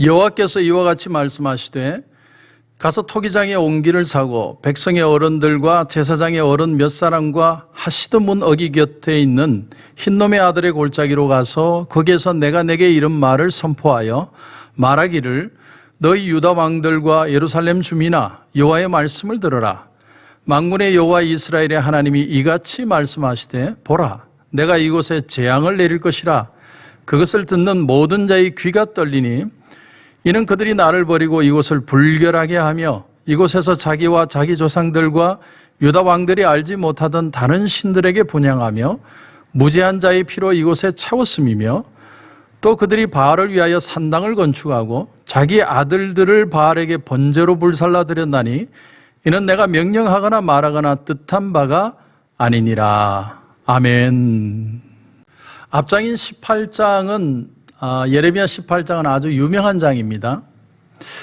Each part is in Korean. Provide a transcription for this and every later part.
여호와께서 이와 같이 말씀하시되 가서 토기장의 옹기를 사고 백성의 어른들과 제사장의 어른 몇 사람과 하시던 문 어기 곁에 있는 흰놈의 아들의 골짜기로 가서 거기에서 내가 내게 이른 말을 선포하여 말하기를 너희 유다 왕들과 예루살렘 주민아 여호와의 말씀을 들어라. 만군의 여호와 이스라엘의 하나님이 이같이 말씀하시되 보라 내가 이곳에 재앙을 내릴 것이라. 그것을 듣는 모든 자의 귀가 떨리니 이는 그들이 나를 버리고 이곳을 불결하게 하며 이곳에서 자기와 자기 조상들과 유다 왕들이 알지 못하던 다른 신들에게 분양하며 무죄한 자의 피로 이곳에 채웠음이며 또 그들이 바알을 위하여 산당을 건축하고 자기 아들들을 바알에게 번제로 불살라 드렸나니 이는 내가 명령하거나 말하거나 뜻한 바가 아니니라. 아멘. 앞장인 18장은 아, 예레미야 18장은 아주 유명한 장입니다.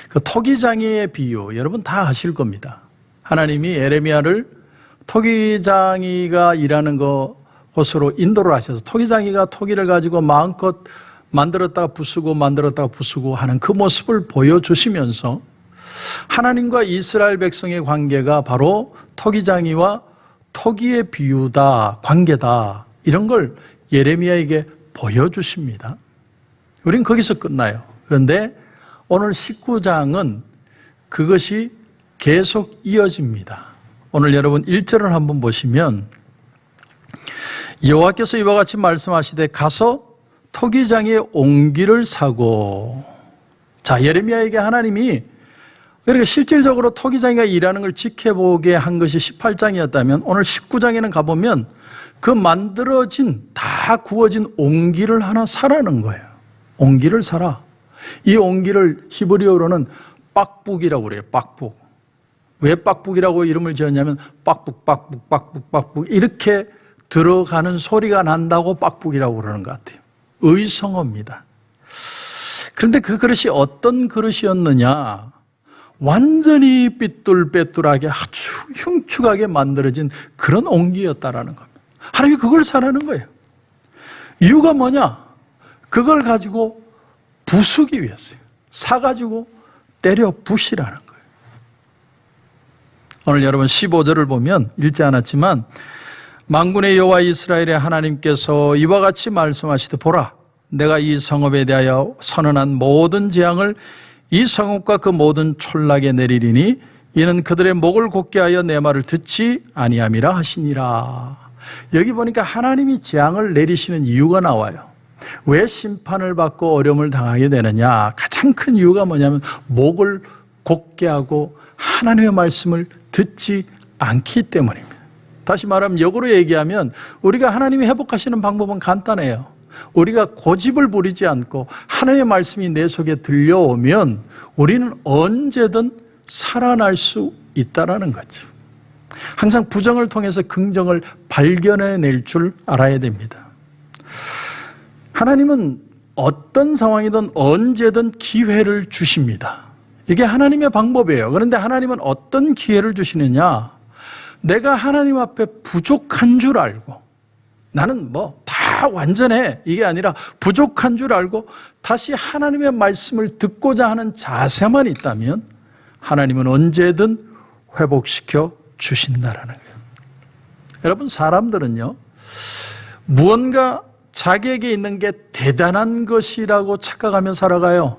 그 토기장이의 비유 여러분 다 아실 겁니다. 하나님이 예레미야를 토기장이가 일하는 곳으로 인도를 하셔서 토기장이가 토기를 가지고 마음껏 만들었다가 부수고 만들었다가 부수고 하는 그 모습을 보여주시면서 하나님과 이스라엘 백성의 관계가 바로 토기장이와 토기의 비유다, 관계다 이런 걸 예레미야에게 보여주십니다. 우린 거기서 끝나요. 그런데 오늘 19장은 그것이 계속 이어집니다. 오늘 여러분 1절을 한번 보시면 여호와께서 이와 같이 말씀하시되 가서 토기장의 옹기를 사고 자 예레미야에게 하나님이 그러니까 실질적으로 토기장이가 일하는 걸 지켜보게 한 것이 18장이었다면 오늘 19장에는 가보면 그 만들어진 다 구워진 옹기를 하나 사라는 거예요. 옹기를 사라. 이 옹기를 히브리어로는 빡북이라고 그래요. 빡북. 왜 빡북이라고 이름을 지었냐면 빡북 빡북 빡북 빡북 이렇게 들어가는 소리가 난다고 빡북이라고 그러는 것 같아요. 의성어입니다. 그런데 그 그릇이 어떤 그릇이었느냐? 완전히 삐뚤빼뚤하게 아주 흉측하게 만들어진 그런 옹기였다라는 겁니다. 하나님이 그걸 사라는 거예요. 이유가 뭐냐? 그걸 가지고 부수기 위해서요. 사가지고 때려 부시라는 거예요. 오늘 여러분 15절을 보면 읽지 않았지만 만군의 여호와 이스라엘의 하나님께서 이와 같이 말씀하시되 보라 내가 이 성읍에 대하여 선언한 모든 재앙을 이 성읍과 그 모든 촌락에 내리리니 이는 그들의 목을 곧게 하여 내 말을 듣지 아니함이라 하시니라. 여기 보니까 하나님이 재앙을 내리시는 이유가 나와요. 왜 심판을 받고 어려움을 당하게 되느냐? 가장 큰 이유가 뭐냐면 목을 곧게 하고 하나님의 말씀을 듣지 않기 때문입니다. 다시 말하면 역으로 얘기하면 우리가 하나님이 회복하시는 방법은 간단해요. 우리가 고집을 부리지 않고 하나님의 말씀이 내 속에 들려오면 우리는 언제든 살아날 수 있다라는 거죠. 항상 부정을 통해서 긍정을 발견해낼 줄 알아야 됩니다. 하나님은 어떤 상황이든 언제든 기회를 주십니다. 이게 하나님의 방법이에요. 그런데 하나님은 어떤 기회를 주시느냐? 내가 하나님 앞에 부족한 줄 알고 나는 뭐 다 완전해. 이게 아니라 부족한 줄 알고 다시 하나님의 말씀을 듣고자 하는 자세만 있다면 하나님은 언제든 회복시켜 주신다라는 거예요. 여러분, 사람들은요, 무언가 자기에게 있는 게 대단한 것이라고 착각하며 살아가요.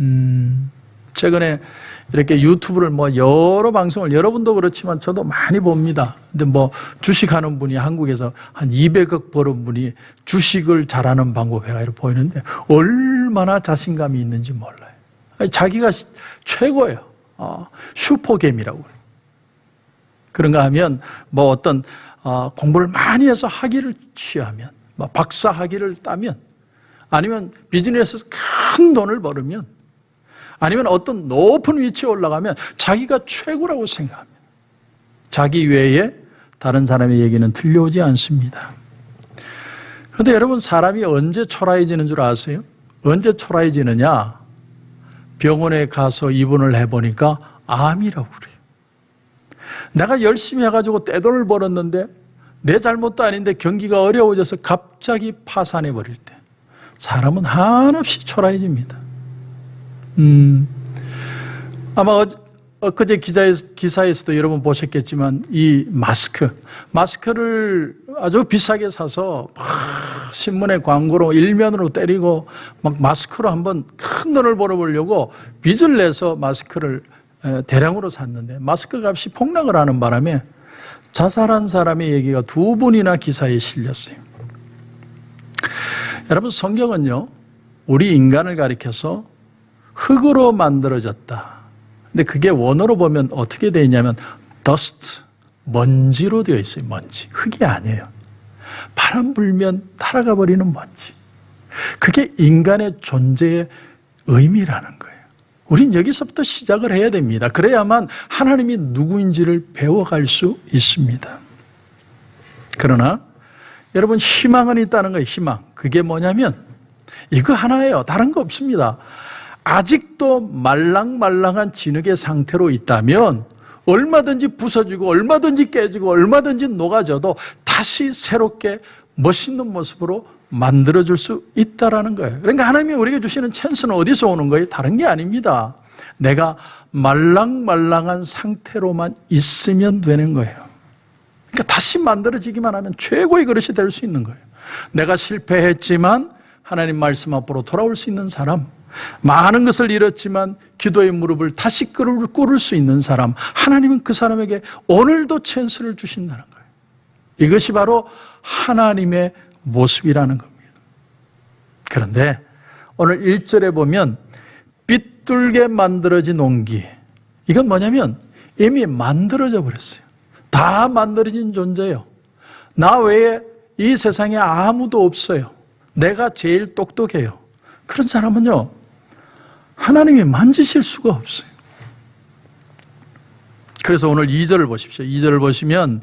음, 최근에 이렇게 유튜브를 뭐 여러 방송을 여러분도 그렇지만 저도 많이 봅니다. 근데 뭐 주식하는 분이 한국에서 한 200억 버는 분이 주식을 잘하는 방법 해가 이렇게 보이는데 얼마나 자신감이 있는지 몰라요. 아니, 자기가 최고예요. 어, 슈퍼겜이라고. 그런가 하면 뭐 어떤 어, 공부를 많이 해서 학위를 취하면 뭐 박사 학위를 따면 아니면 비즈니스에서 큰 돈을 벌으면 아니면 어떤 높은 위치에 올라가면 자기가 최고라고 생각합니다. 자기 외에 다른 사람의 얘기는 들려오지 않습니다. 그런데 여러분 사람이 언제 초라해지는 줄 아세요? 언제 초라해지느냐? 병원에 가서 입원을 해보니까 암이라고 그래요. 내가 열심히 해가지고 떼돈을 벌었는데 내 잘못도 아닌데 경기가 어려워져서 갑자기 파산해 버릴 때 사람은 한없이 초라해집니다. 음, 아마 어, 기자에, 기사에서도 여러분 보셨겠지만 이 마스크, 마스크를 아주 비싸게 사서 막 신문에 광고로 일면으로 때리고 막 마스크로 한번 큰 돈을 벌어보려고 빚을 내서 마스크를 에, 대량으로 샀는데 마스크 값이 폭락을 하는 바람에 자살한 사람의 얘기가 두 분이나 기사에 실렸어요. 여러분 성경은요 우리 인간을 가리켜서 흙으로 만들어졌다. 근데 그게 원어로 보면 어떻게 되어 있냐면 dust 먼지로 되어 있어요. 먼지 흙이 아니에요. 바람 불면 날아가 버리는 먼지. 그게 인간의 존재의 의미라는 거예요. 우린 여기서부터 시작을 해야 됩니다. 그래야만 하나님이 누구인지를 배워갈 수 있습니다. 그러나 여러분 희망은 있다는 거예요. 희망. 그게 뭐냐면 이거 하나예요. 다른 거 없습니다. 아직도 말랑말랑한 진흙의 상태로 있다면 얼마든지 부서지고 얼마든지 깨지고 얼마든지 녹아져도 다시 새롭게 멋있는 모습으로 만들어줄 수 있다라는 거예요. 그러니까 하나님이 우리에게 주시는 찬스는 어디서 오는 거예요? 다른 게 아닙니다. 내가 말랑말랑한 상태로만 있으면 되는 거예요. 그러니까 다시 만들어지기만 하면 최고의 그릇이 될 수 있는 거예요. 내가 실패했지만 하나님 말씀 앞으로 돌아올 수 있는 사람, 많은 것을 잃었지만 기도의 무릎을 다시 꿇을, 수 있는 사람, 하나님은 그 사람에게 오늘도 찬스를 주신다는 거예요. 이것이 바로 하나님의 모습이라는 겁니다. 그런데 오늘 1절에 보면 삐뚤게 만들어진 옹기. 이건 뭐냐면 이미 만들어져 버렸어요. 다 만들어진 존재예요. 나 외에 이 세상에 아무도 없어요. 내가 제일 똑똑해요. 그런 사람은요, 하나님이 만지실 수가 없어요. 그래서 오늘 2절을 보십시오. 2절을 보시면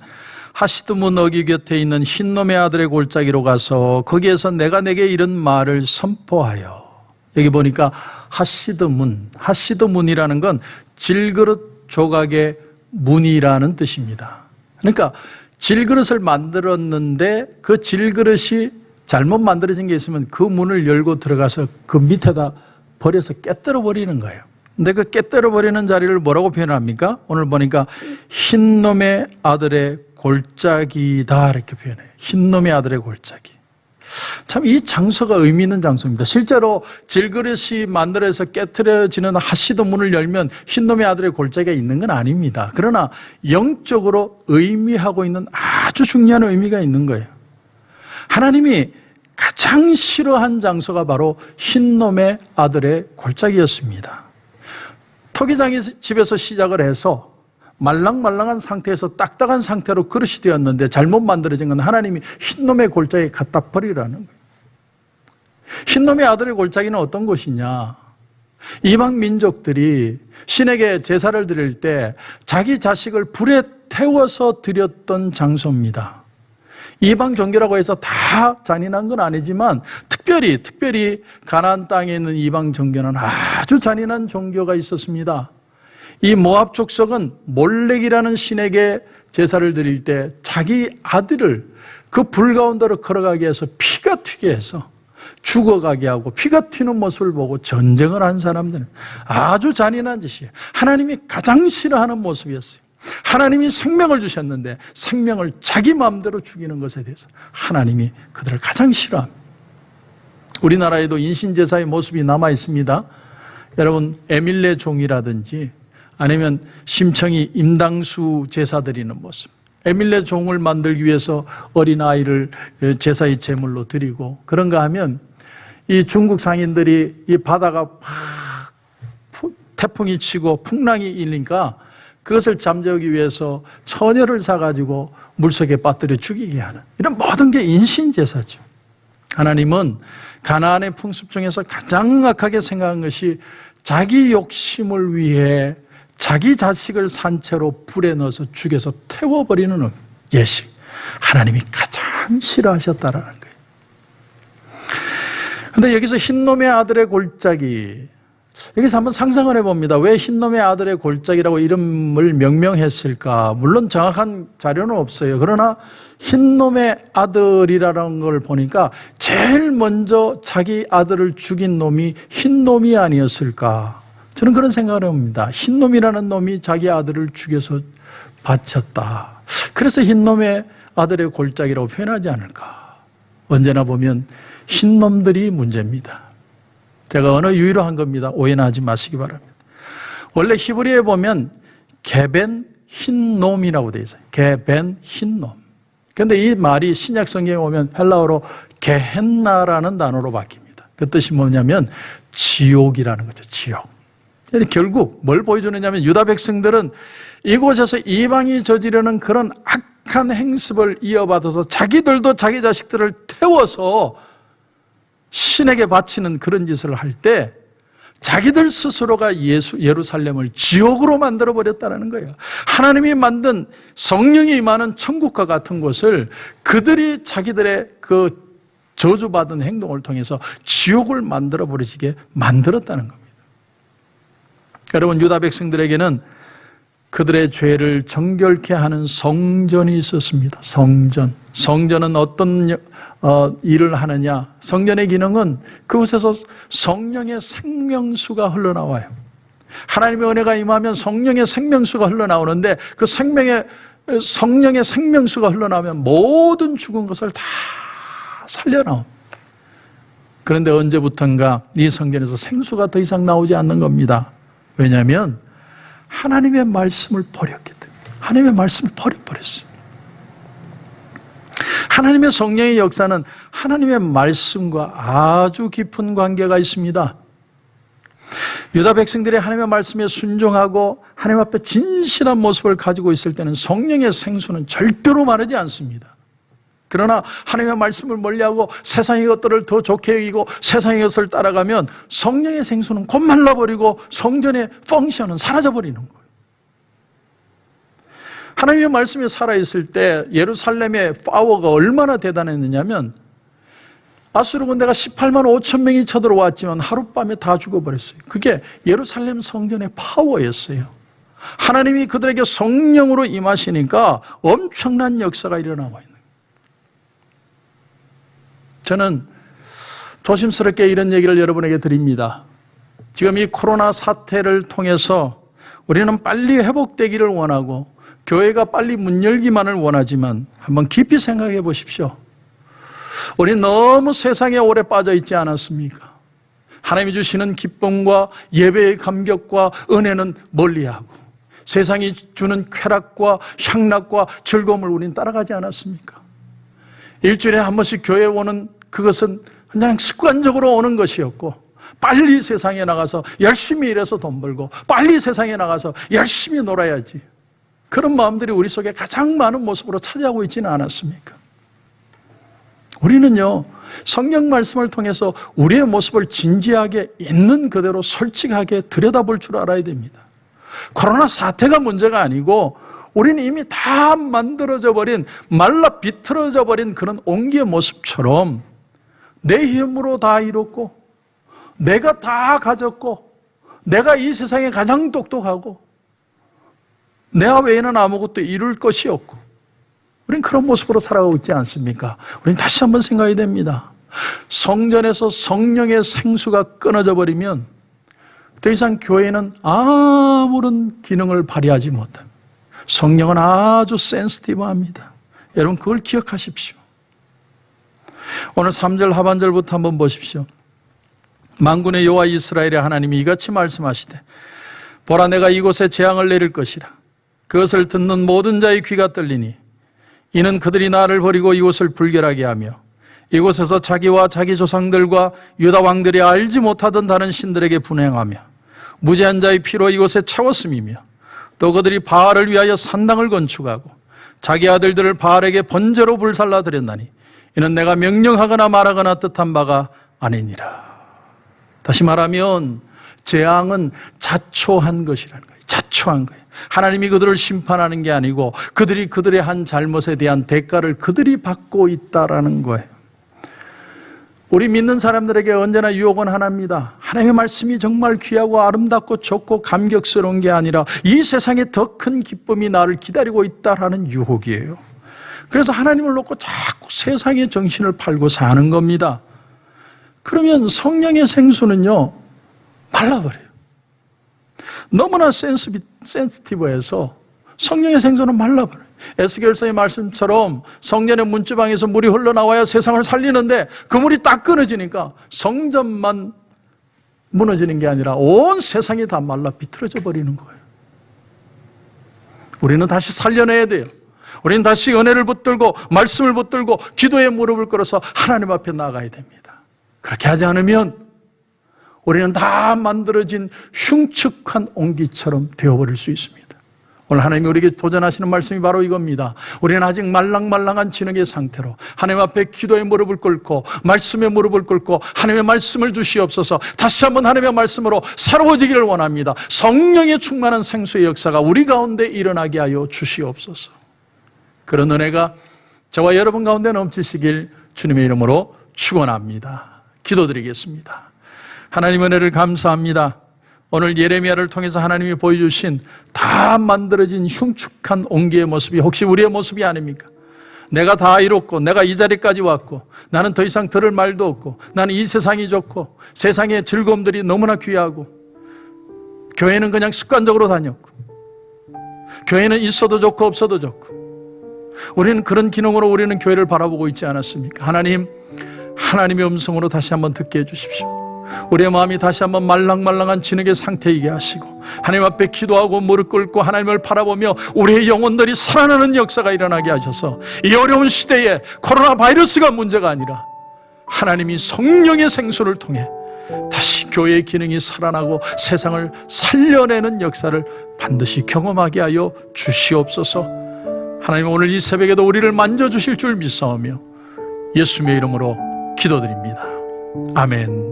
하시드문 어기 곁에 있는 흰놈의 아들의 골짜기로 가서 거기에서 내가 내게 이런 말을 선포하여 여기 보니까 하시드문 하시드문이라는 건 질그릇 조각의 문이라는 뜻입니다. 그러니까 질그릇을 만들었는데 그 질그릇이 잘못 만들어진 게 있으면 그 문을 열고 들어가서 그 밑에다 버려서 깨뜨려 버리는 거예요. 근데 그 깨뜨려 버리는 자리를 뭐라고 표현합니까? 오늘 보니까 흰 놈의 아들의 골짜기다 이렇게 표현해요. 흰놈의 아들의 골짜기. 참 이 장소가 의미 있는 장소입니다. 실제로 질그릇이 만들어서 깨뜨려지는 하시도 문을 열면 흰놈의 아들의 골짜기가 있는 건 아닙니다. 그러나 영적으로 의미하고 있는 아주 중요한 의미가 있는 거예요. 하나님이 가장 싫어한 장소가 바로 흰놈의 아들의 골짜기였습니다. 토기장의 집에서 시작을 해서 말랑말랑한 상태에서 딱딱한 상태로 그릇이 되었는데 잘못 만들어진 건 하나님이 흰놈의 골짜기에 갖다 버리라는 거예요. 흰놈의 아들의 골짜기는 어떤 곳이냐? 이방 민족들이 신에게 제사를 드릴 때 자기 자식을 불에 태워서 드렸던 장소입니다. 이방 종교라고 해서 다 잔인한 건 아니지만 특별히 특별히 가나안 땅에 있는 이방 종교는 아주 잔인한 종교가 있었습니다. 이 모압 족속은 몰렉이라는 신에게 제사를 드릴 때 자기 아들을 그 불 가운데로 걸어가게 해서 피가 튀게 해서 죽어가게 하고 피가 튀는 모습을 보고 전쟁을 한 사람들은 아주 잔인한 짓이에요. 하나님이 가장 싫어하는 모습이었어요. 하나님이 생명을 주셨는데 생명을 자기 마음대로 죽이는 것에 대해서 하나님이 그들을 가장 싫어합니다. 우리나라에도 인신제사의 모습이 남아 있습니다. 여러분 에밀레 종이라든지 아니면 심청이 임당수 제사 드리는 모습. 에밀레 종을 만들기 위해서 어린 아이를 제사의 제물로 드리고 그런가 하면 이 중국 상인들이 이 바다가 팍 태풍이 치고 풍랑이 일니까 그것을 잠재우기 위해서 처녀를 사가지고 물속에 빠뜨려 죽이게 하는 이런 모든 게 인신제사죠. 하나님은 가나안의 풍습 중에서 가장 악하게 생각한 것이 자기 욕심을 위해 자기 자식을 산채로 불에 넣어서 죽여서 태워버리는 예식. 하나님이 가장 싫어하셨다라는 거예요. 근데 여기서 흰놈의 아들의 골짜기. 여기서 한번 상상을 해봅니다. 왜 흰놈의 아들의 골짜기라고 이름을 명명했을까? 물론 정확한 자료는 없어요. 그러나 흰놈의 아들이라는 걸 보니까 제일 먼저 자기 아들을 죽인 놈이 흰놈이 아니었을까? 저는 그런 생각을 합니다. 흰놈이라는 놈이 자기 아들을 죽여서 바쳤다. 그래서 흰놈의 아들의 골짜기라고 표현하지 않을까. 언제나 보면 흰놈들이 문제입니다. 제가 언어 유의로 한 겁니다. 오해는 하지 마시기 바랍니다. 원래 히브리에 보면 개벤 흰놈이라고 되어 있어요. 개벤 흰놈. 근데 이 말이 신약 성경에 오면 헬라어로 게헨나라는 단어로 바뀝니다. 그 뜻이 뭐냐면 지옥이라는 거죠. 지옥. 결국 뭘 보여주느냐면 유다 백성들은 이곳에서 이방이 저지르는 그런 악한 행습을 이어받아서 자기들도 자기 자식들을 태워서 신에게 바치는 그런 짓을 할 때 자기들 스스로가 예수, 예루살렘을 지옥으로 만들어 버렸다는 거예요. 하나님이 만든 성령이 임하는 천국과 같은 곳을 그들이 자기들의 그 저주받은 행동을 통해서 지옥을 만들어 버리시게 만들었다는 겁니다. 여러분, 유다 백성들에게는 그들의 죄를 정결케 하는 성전이 있었습니다. 성전. 성전은 어떤 어, 일을 하느냐? 성전의 기능은 그곳에서 성령의 생명수가 흘러나와요. 하나님의 은혜가 임하면 성령의 생명수가 흘러나오는데 그 생명의 성령의 생명수가 흘러나오면 모든 죽은 것을 다 살려나옵니다. 그런데 언제부턴가 이 성전에서 생수가 더 이상 나오지 않는 겁니다. 왜냐하면 하나님의 말씀을 버렸기 때문에 하나님의 말씀을 버려버렸어요. 하나님의 성령의 역사는 하나님의 말씀과 아주 깊은 관계가 있습니다. 유다 백성들이 하나님의 말씀에 순종하고 하나님 앞에 진실한 모습을 가지고 있을 때는 성령의 생수는 절대로 마르지 않습니다. 그러나 하나님의 말씀을 멀리하고 세상의 것들을 더 좋게 여기고 세상의 것을 따라가면 성령의 생수는 곧 말라버리고 성전의 펑션은 사라져버리는 거예요. 하나님의 말씀이 살아있을 때 예루살렘의 파워가 얼마나 대단했느냐면 아수르 군대가 18만 5천 명이 쳐들어왔지만 하룻밤에 다 죽어버렸어요. 그게 예루살렘 성전의 파워였어요. 하나님이 그들에게 성령으로 임하시니까 엄청난 역사가 일어나고 있는. 저는 조심스럽게 이런 얘기를 여러분에게 드립니다. 지금 이 코로나 사태를 통해서 우리는 빨리 회복되기를 원하고 교회가 빨리 문 열기만을 원하지만 한번 깊이 생각해 보십시오. 우리 너무 세상에 오래 빠져 있지 않았습니까? 하나님이 주시는 기쁨과 예배의 감격과 은혜는 멀리하고 세상이 주는 쾌락과 향락과 즐거움을 우리는 따라가지 않았습니까? 일주일에 한 번씩 교회 오는 그것은 그냥 습관적으로 오는 것이었고 빨리 세상에 나가서 열심히 일해서 돈 벌고 빨리 세상에 나가서 열심히 놀아야지. 그런 마음들이 우리 속에 가장 많은 모습으로 차지하고 있지는 않았습니까? 우리는요, 성경 말씀을 통해서 우리의 모습을 진지하게 있는 그대로 솔직하게 들여다볼 줄 알아야 됩니다. 코로나 사태가 문제가 아니고 우리는 이미 다 만들어져 버린 말라 비틀어져 버린 그런 옹기의 모습처럼 내 힘으로 다 이뤘고 내가 다 가졌고 내가 이 세상에 가장 똑똑하고 내가 외에는 아무것도 이룰 것이 없고 우리는 그런 모습으로 살아가고 있지 않습니까? 우리는 다시 한번 생각해야 됩니다. 성전에서 성령의 생수가 끊어져 버리면 더 이상 교회는 아무런 기능을 발휘하지 못합니다. 성령은 아주 센스티브합니다. 여러분 그걸 기억하십시오. 오늘 3절 하반절부터 한번 보십시오. 만군의 여호와 이스라엘의 하나님이 이같이 말씀하시되 보라 내가 이곳에 재앙을 내릴 것이라 그것을 듣는 모든 자의 귀가 떨리니 이는 그들이 나를 버리고 이곳을 불결하게 하며 이곳에서 자기와 자기 조상들과 유다 왕들이 알지 못하던 다른 신들에게 분행하며 무죄한 자의 피로 이곳에 채웠음이며 또 그들이 바알을 위하여 산당을 건축하고 자기 아들들을 바알에게 번제로 불살라 드렸나니 이는 내가 명령하거나 말하거나 뜻한 바가 아니니라. 다시 말하면 재앙은 자초한 것이라는 거예요. 자초한 거예요. 하나님이 그들을 심판하는 게 아니고 그들이 그들의 한 잘못에 대한 대가를 그들이 받고 있다라는 거예요. 우리 믿는 사람들에게 언제나 유혹은 하나입니다. 하나님의 말씀이 정말 귀하고 아름답고 좋고 감격스러운 게 아니라 이 세상에 더 큰 기쁨이 나를 기다리고 있다라는 유혹이에요. 그래서 하나님을 놓고 자꾸 세상의 정신을 팔고 사는 겁니다. 그러면 성령의 생수는요, 말라버려요. 너무나 센스비, 센스티브해서 성령의 생수는 말라버려요. 에스겔서의 말씀처럼 성년의 문지방에서 물이 흘러나와야 세상을 살리는데 그 물이 딱 끊어지니까 성전만 무너지는 게 아니라 온 세상이 다 말라 비틀어져 버리는 거예요. 우리는 다시 살려내야 돼요. 우리는 다시 은혜를 붙들고 말씀을 붙들고 기도에 무릎을 꿇어서 하나님 앞에 나가야 됩니다. 그렇게 하지 않으면 우리는 다 만들어진 흉측한 옹기처럼 되어버릴 수 있습니다. 오늘 하나님이 우리에게 도전하시는 말씀이 바로 이겁니다. 우리는 아직 말랑말랑한 진흙의 상태로 하나님 앞에 기도의 무릎을 꿇고 말씀의 무릎을 꿇고 하나님의 말씀을 주시옵소서 다시 한번 하나님의 말씀으로 새로워지기를 원합니다. 성령의 충만한 생수의 역사가 우리 가운데 일어나게 하여 주시옵소서. 그런 은혜가 저와 여러분 가운데 넘치시길 주님의 이름으로 축원합니다. 기도드리겠습니다. 하나님 은혜를 감사합니다. 오늘 예레미야를 통해서 하나님이 보여주신 다 만들어진 흉측한 옹기의 모습이 혹시 우리의 모습이 아닙니까? 내가 다 이뤘고 내가 이 자리까지 왔고 나는 더 이상 들을 말도 없고 나는 이 세상이 좋고 세상의 즐거움들이 너무나 귀하고 교회는 그냥 습관적으로 다녔고 교회는 있어도 좋고 없어도 좋고 우리는 그런 기능으로 우리는 교회를 바라보고 있지 않았습니까? 하나님 하나님의 음성으로 다시 한번 듣게 해 주십시오. 우리의 마음이 다시 한번 말랑말랑한 진흙의 상태이게 하시고 하나님 앞에 기도하고 무릎 꿇고 하나님을 바라보며 우리의 영혼들이 살아나는 역사가 일어나게 하셔서 이 어려운 시대에 코로나 바이러스가 문제가 아니라 하나님이 성령의 생수를 통해 다시 교회의 기능이 살아나고 세상을 살려내는 역사를 반드시 경험하게 하여 주시옵소서 하나님 오늘 이 새벽에도 우리를 만져주실 줄 믿사오며 예수님의 이름으로 기도드립니다. 아멘.